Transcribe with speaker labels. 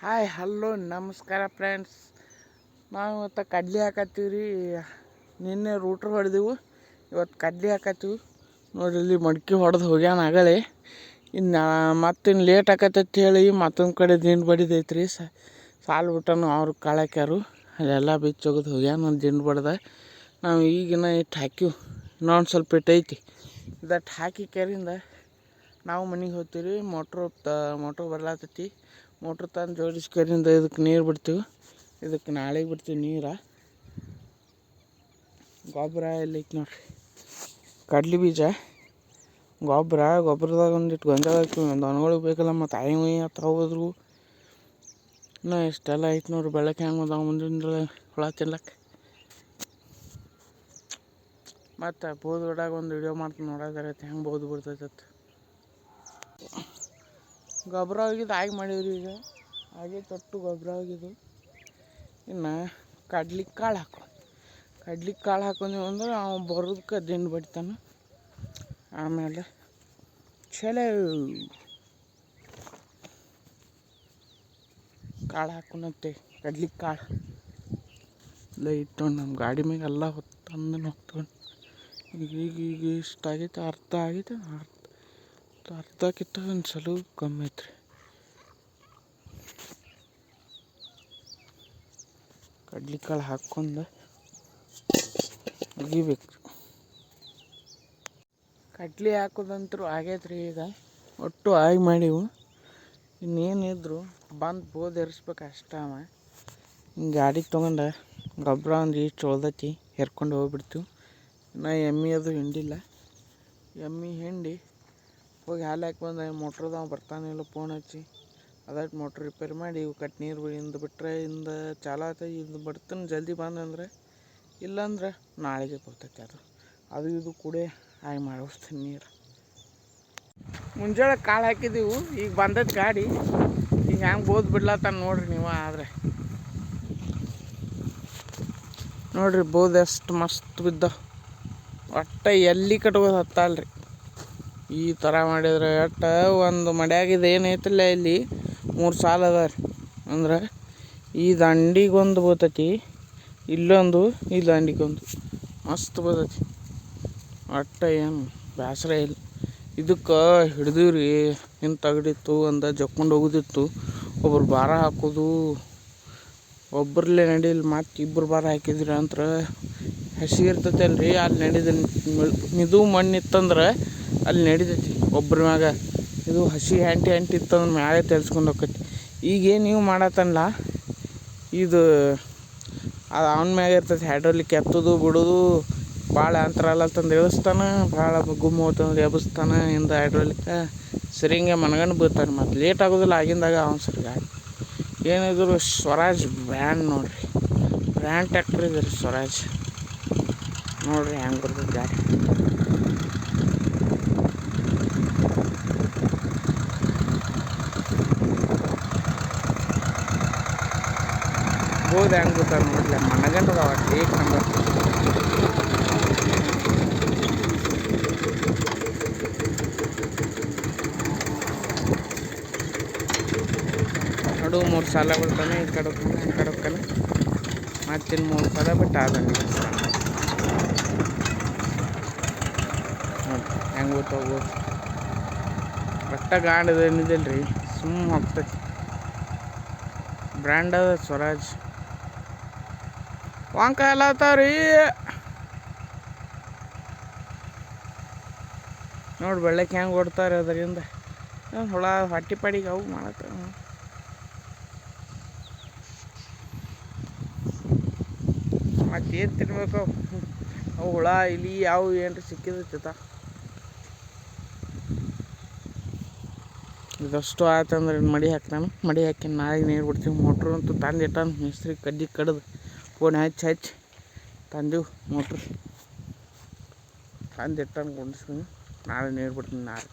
Speaker 1: Hi hello ನಮಸ್ಕಾರ friends ನಾವು ಇವತ್ತು ಕಡ್ಲಿ ಹಾಕತ್ತೀವಿ ರೀ ನಿನ್ನೆ ರೂಟ್ರ್ ಹೊಡೆದೆವು. ಇವತ್ತು ಕಡ್ಲಿ ಹಾಕತ್ತೀವಿ. ನೋಡ್ರಿ, ಇಲ್ಲಿ ಮಡ್ಕೆ ಹೊಡೆದು ಹೋಗ್ಯಾನ ಆಗಲೇ. ಇನ್ನು ಮತ್ತಿನ್ನು ಲೇಟ್ ಆಕತ್ತೈತಿ ಹೇಳಿ ಮತ್ತೊಂದು ಕಡೆ ದಿಂಡು ಬಡಿದೈತೆ ರೀ ಸಾಲು ಬಿಟ್ಟನು ಅವ್ರು ಕಾಳಾಕ್ಯಾರು. ಅಲ್ಲೆಲ್ಲ ಬಿಚ್ಚೋಗದು ಹೋಗ್ಯಾನ ದಿಂಡು ಬಡ್ದ. ನಾವು ಈಗಿನ ಇಟ್ಟು ಹಾಕಿವು ಇನ್ನೊಂದು ಸ್ವಲ್ಪ ಇಟ್ಟೈತಿ ಇದಟ್ಟು ಹಾಕಿ ನಾವು ಮನೆಗೆ ಹೋಗ್ತೀವಿ ರೀ ಮೋಟ್ರು ತ, ಮೋಟ್ರ್ ಬರ್ಲಾತೈತಿ. ಮೋಟ್ರ್ ತಂದು ಜೋಡಿಸ್ಕರಿಂದ ಇದಕ್ಕೆ ನೀರು ಬಿಡ್ತೀವಿ. ಇದಕ್ಕೆ ನಾಳೆಗೆ ಬಿಡ್ತೀವಿ ನೀರು. ಗೊಬ್ಬರ ಎಲ್ಲೈತಿ ನೋಡ್ರಿ. ಕಡ್ಲಿ ಬೀಜ ಗೊಬ್ಬರ ಗೊಬ್ಬರದಾಗ ಒಂದಿಟ್ಟು ಗೊಂಜಾಳ ಹಾಕ್ತೀವಿ. ದನಗಳಿಗೆ ಬೇಕಲ್ಲ ಮತ್ತು ಆಯಿ ಅಂತ ಹೋದ್ರು ಇನ್ನೂ ಇಷ್ಟೆಲ್ಲ ಐತೆ ನೋಡ್ರಿ ಬೆಳಗ್ಗೆ ಹೆಂಗೆ ಅದಾವ ಮುಂದಿನ ಹುಳ ತಿನ್ಲಕ್ಕೆ ಮತ್ತು ಬೋದ್ ಹೊಡಾಗ ಒಂದು ವಿಡಿಯೋ ಮಾಡ್ತೀನಿ ನೋಡೋದಾರ ಹೆಂಗೆ ಬೋದು ಬಿಡ್ತೈತೆ ಗೊಬ್ಬರ ಹೋಗಿದ್ದು ಆಗಿ ಮಾಡೀವ್ರಿ ಈಗ. ಹಾಗೆ ತೊಟ್ಟು ಗೊಬ್ಬರ ಹೋಗಿದ್ದು ಇನ್ನು ಕಡ್ಲಿ ಕಾಳು ಹಾಕೋ ಕಡ್ಲಿ ಕಾಳು ಹಾಕೊಂಡೀವಿ ಅಂದ್ರೆ ಅವ ಬರೋದಕ್ಕೆ ದಿಂಡು ಬಡಿತಾನೆ. ಆಮೇಲೆ ಚಲೋ ಕಾಳು ಹಾಕೊಂಡಂತೆ ಕಡ್ಲಿ ಕಾಳು. ಲೈಟ್ ನಮ್ಮ ಗಾಡಿ ಮ್ಯಾಗೆಲ್ಲ ಹೊತ್ತಂದು ಹೋಗ್ತವೆ ಈಗ ಈಗ ಈಗ ಇಷ್ಟ ಆಗೈತೆ, ಅರ್ಥ ಆಗೈತೆ, ಅರ್ಥ ಅರ್ಧಕ್ಕಿಂತ ಒಂದು ಸಲ ಕಮ್ಮಿ ಐತ್ರಿ. ಕಡ್ಲಿಕಾಳು ಹಾಕ್ಕೊಂಡು ಅಗಿಬೇಕು ಕಡ್ಲಿ ಹಾಕೋದಂತರೂ ಆಗೈತ್ರಿ ಈಗ. ಒಟ್ಟು ಆಗಿ ಮಾಡಿವು. ಇನ್ನೇನಿದ್ರು ಬಂದು ಎರಿಸ್ಬೇಕು ಅಷ್ಟ ಅವ. ಹಿಂಗೆ ಗಾಡಿ ತೊಗೊಂಡು ಗೊಬ್ಬರ ಒಂದು ಈಚು ಉಳ್ದೈತಿ ಹೆರ್ಕೊಂಡು ಹೋಗ್ಬಿಡ್ತೀವಿ. ನಾ ಎಮ್ಮೆ ಅದು ಹಿಂಡಿಲ್ಲ. ಎಮ್ಮೆ ಹಿಂಡಿ ಹೋಗಿ ಹಾಲು ಹಾಕಿ ಬಂದ ಮೋಟ್ರದವ ಬರ್ತಾನಿಲ್ಲ ಫೋನ್ ಹಚ್ಚಿ. ಅದಕ್ಕೆ ಮೋಟ್ರ್ ರಿಪೇರಿ ಮಾಡಿ, ಇವು ಕಟ್ ನೀರು ಇಂದ ಬಿಟ್ಟರೆ ಇಂದ ಚಾಲು ಆತ, ಇದು ಬರ್ತಾನೆ ಜಲ್ದಿ ಬಂದಂದ್ರೆ ಇಲ್ಲಾಂದ್ರೆ ನಾಳೆಗೆ ಬರ್ತೈತೆ ಅದು. ಅದು ಇದು ಕೂಡ ಹಾಯ್ ಮಾಡಿಸ್ತೀನಿ ನೀರು. ಮುಂಜಾನೆ ಕಾಳು ಹಾಕಿದ್ದೀವಿ ಈಗ ಬಂದೈತೆ ಗಾಡಿ. ಈಗ ಹ್ಯಾಂಗೆ ಬೋದ್ ಬಿಡ್ಲತ್ತಾನ ನೋಡ್ರಿ ನೀವು ಆದರೆ. ನೋಡ್ರಿ ಬೋದ್ ಎಷ್ಟು ಮಸ್ತ್ ಬಿದ್ದ ಒಟ್ಟ ಎಲ್ಲಿ ಕಟ್ಬೋದು ಹತ್ತಲ್ರಿ. ಈ ಥರ ಮಾಡಿದ್ರೆ ಒಟ್ಟು ಒಂದು ಮಡ್ಯಾಗಿದ್ದು ಏನೈತಿಲ್ಲ ಇಲ್ಲಿ. ಮೂರು ಸಾಲ ಅದ ರೀ. ಅಂದ್ರೆ ಈ ದಂಡಿಗೊಂದು ಬರ್ತೈತಿ ಇಲ್ಲೊಂದು, ಈ ದಂಡಿಗೊಂದು ಮಸ್ತ್ ಬರ್ತೈತಿ ಒಟ್ಟು ಏನು ಬೇಸರ ಇಲ್ಲ. ಇದಕ್ಕೆ ಹಿಡ್ದೀವಿ ಇನ್ನು ತಗಡಿತ್ತು ಅಂದ ಜಕ್ಕೊಂಡು ಹೋಗುದಿತ್ತು. ಒಬ್ರು ಭಾರ ಹಾಕೋದು. ಒಬ್ಬರಲ್ಲೇ ನಡೀಲಿ ಮತ್ತೆ ಇಬ್ಬರು ಭಾರ ಹಾಕಿದ್ರಿ ಅಂದ್ರೆ ಹಸಿ ಇರ್ತೈತೆ ಅಲ್ರಿ ಅಲ್ಲಿ ನಡಿದ ಮಿದು ಮಣ್ಣು ಇತ್ತಂದ್ರೆ ಅಲ್ಲಿ ನಡಿತೈತಿ. ಒಬ್ಬರ ಮ್ಯಾಗ ಇದು ಹಸಿ ಹ್ಯಾಂಟಿ ಹ್ಯಾಂಟಿ ಇತ್ತಂದ್ರೆ ಮ್ಯಾಗೆ ತೆಲ್ಸ್ಕೊಂಡು ಹೋಕೈತಿ ಈಗೇನು ನೀವು ಮಾಡತ್ತಲ್ಲ ಇದು ಅದು ಅವನ ಮ್ಯಾಗ ಇರ್ತೈತಿ ಹೈಡ್ರೋಲಿಕ್ ಎತ್ತೋದು, ಬಿಡೋದು ಭಾಳ ಅಂತರಲ್ಲ ತಂದು ಇಳಿಸ್ತಾನೆ ಭಾಳ ಗುಮ್ಮ ಹೋತಂದ್ರೆ ಎಬ್ಬಿಸ್ತಾನೆ ಇಂದ ಹೈಡ್ರೋಲಿಕ್ಕ ಸರಿಂಗೆ ಮನ್ಗಂಡು ಬೀಳ್ತಾನೆ ಮತ್ತು ಲೇಟ್ ಆಗೋದಿಲ್ಲ, ಆಗಿಂದಾಗ ಅವ್ನು ಸರಿ ಗಾಡಿ ಏನಿದ್ರು ಸ್ವರಾಜ್ ಬ್ರ್ಯಾಂಡ್ ನೋಡ್ರಿ. ಬ್ರ್ಯಾಂಡ್ ಟ್ಯಾಕ್ಟ್ರಿ ಇದೆ ರೀ ಸ್ವರಾಜ್. ನೋಡ್ರಿ ಹೆಂಗೆ ಬರ್ತೈತೆ ಗಾಡಿ. ಬೋದ್ ಹೆಂಗೆ ಗೊತ್ತಾಗ ನೋಡ್ಲಿ ಮನಗಂಡದ ಏಕ್ ನಂಬರ್ ನಡು, ಮೂರು ಸಾಲ ಬಿಡ್ತಾನೆ ಈ ಕಡೆ ಈ ಕಡೆ ಹೋಗ್ತಾನೆ. ಮತ್ತಿನ್ನು ಮೂರು ಸಲ ಬಿಟ್ಟು ನೋಡಿ, ಹೆಂಗೆ ಗೊತ್ತಾಗ್ಬೋದು ಒಟ್ಟ ಗಾಡಿದ ಏನಿದಿಲ್ಲ ರೀ ಸುಮ್ಮ ಹೋಗ್ತೈತಿ. ಬ್ರ್ಯಾಂಡ್ ಅದ ಸ್ವರಾಜ್. ವಾಂಕ ಎಲ್ಲ ಹತ್ತಾವ್ರಿ ನೋಡಿ ಬೆಳ್ಳಕ್ಕೆ ಹೆಂಗೆ ಓಡ್ತಾರೆ ಅದರಿಂದ. ಹುಳ, ಹೊಟ್ಟಿ ಪಾಡಿಗೆ ಅವು ಮಾಡತ್ತ ಏನು ತಿನ್ಬೇಕು ಅವು? ಹುಳ, ಇಲಿ ಯಾವ ಏನ್ರಿ ಸಿಕ್ಕಿದೈತ ಇದಷ್ಟು ಆಯ್ತಂದ್ರೆ ಮಡಿ ಹಾಕ್ತಾನೆ ಮಡಿ ಹಾಕಿ ನಾಯಿಗೆ ನೀರು ಬಿಡ್ತೀವಿ ಮೋಟ್ರು ಅಂತೂ ತಂದು ಇಟ್ಟಾನ. ಮಿಸ್ತ್ರಿ ಕಡ್ಡಿ ಕಡ್ದು. ಫೋನ್ ಹಚ್ಚಿ ಹಚ್ಚಿ ತಂದೀವಿ ಮೋಟ್ರು ತಂದು ಇಟ್ಟಾನ ಗುಂಡಿಸ್ತೀನಿ ನಾಳೆ ನೀರು ಬಿಡ್ತೀನಿ ನಾಳೆ